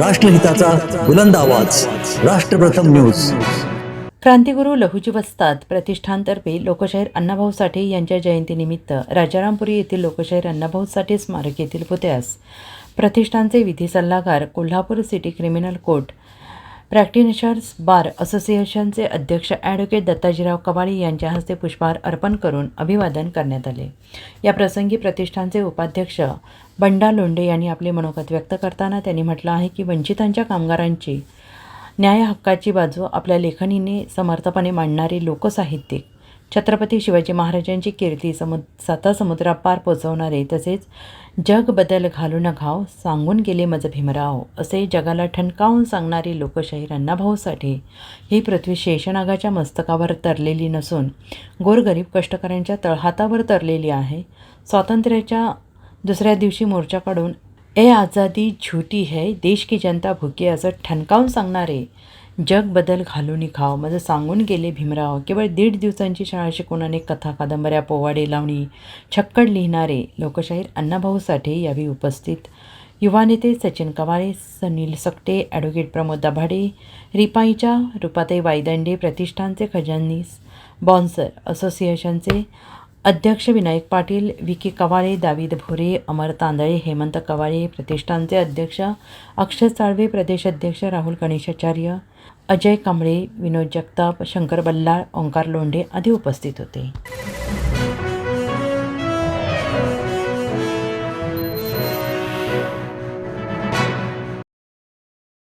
राष्ट्रहिताचा बुलंद आवाज. राष्ट्रप्रथम न्यूज. क्रांतिगुरू लहुजी वस्ताद प्रतिष्ठानतर्फे लोकशाहीर अण्णाभाऊ साठे यांच्या जयंतीनिमित्त राजारामपुरी येथील लोकशाहीर अण्णाभाऊ साठे स्मारक येथील पुतळ्यास प्रतिष्ठानचे विधी सल्लागार Kolhapur city criminal court practitioners bar असोसिएशनचे अध्यक्ष ॲडव्होकेट दत्ताजीराव कवाळी यांच्या हस्ते पुष्पहार अर्पण करून अभिवादन करण्यात आले. या प्रसंगी प्रतिष्ठानचे उपाध्यक्ष बंडा लोंडे यांनी आपले मनोगत व्यक्त करताना त्यांनी म्हटलं आहे की वंचितांच्या कामगारांची न्याय हक्काची बाजू आपल्या लेखणीने समर्थपणे मांडणारे लोकसाहित्यिक छत्रपती शिवाजी महाराजांची कीर्ती समु साता समुद्रापार पोचवणारे तसेच जग बदल घालून घाव हो, सांगून गेले मज भीमराव. असे जगाला ठणकावून सांगणारी लोकशाहीर अण्णाभाऊ साठे ही पृथ्वी शेषनागाच्या मस्तकावर तरलेली नसून गोरगरीब कष्टकऱ्यांच्या तळहातावर तरलेली आहे. स्वातंत्र्याच्या दुसऱ्या दिवशी मोर्चा काढून ए आझादी झुटी है देश की जनता भुकी असं ठणकावून सांगणारे जग बदल घालून खाव माझं सांगून गेले भीमराव. केवळ दीड दिवसांची शाळा शिकून अनेक कथा कादंबऱ्या पोवाडे लावणी छक्कड लिहिणारे लोकशाहीर अण्णाभाऊ साठे यावेळी उपस्थित. युवा नेते सचिन कवाळे सनील सकटे ॲडव्होकेट प्रमोद दाभाडे रिपाईच्या रुपाताई वायदंडे प्रतिष्ठानचे खजानीस बॉन्सर असोसिएशनचे अध्यक्ष विनायक पाटील विकी कवाळे दावीद भोरे अमर तांदळे हेमंत कवाळे प्रतिष्ठानचे अध्यक्ष अक्षय साळवे प्रदेश अध्यक्ष राहुल गणेशाचार्य अजय कांबळे विनोद जगताप शंकर बल्लाळ ओंकार लोंढे आदी उपस्थित होते.